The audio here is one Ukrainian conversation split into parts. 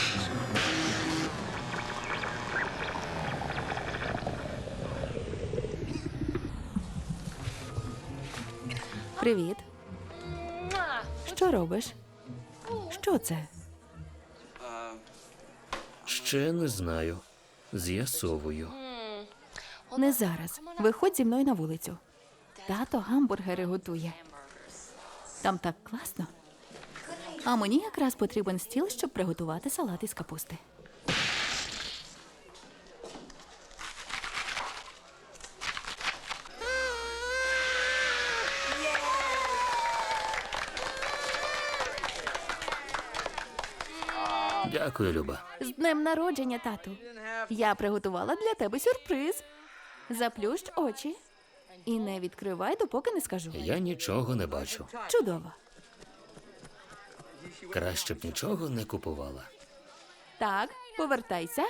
stations. Привіт. Що робиш? Що це? Ще не знаю. З'ясовую. Не зараз. Виходь зі мною на вулицю. Тато гамбургери готує. Там так класно. А мені якраз потрібен стіл, щоб приготувати салат із капусти. Дякую, Люба. З днем народження, тату. Я приготувала для тебе сюрприз. Заплющ очі і не відкривай, допоки не скажу. Я нічого не бачу. Чудово. Краще б нічого не купувала. Так, повертайся.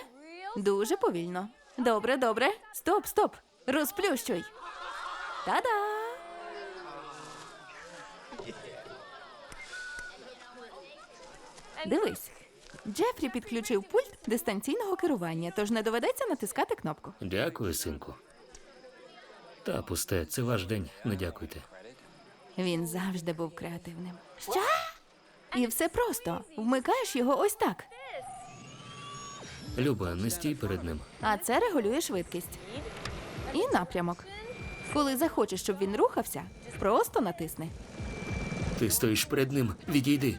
Дуже повільно. Добре, добре. Стоп, стоп. Розплющуй. Та-да! Дивись. Джефрі підключив пульт дистанційного керування, тож не доведеться натискати кнопку. Дякую, синку. Та пусте, це ваш день. Не дякуйте. Він завжди був креативним. Що? І все просто. Вмикаєш його ось так. Люба, не стій перед ним. А це регулює швидкість. І напрямок. Коли захочеш, щоб він рухався, просто натисни. Ти стоїш перед ним. Відійди.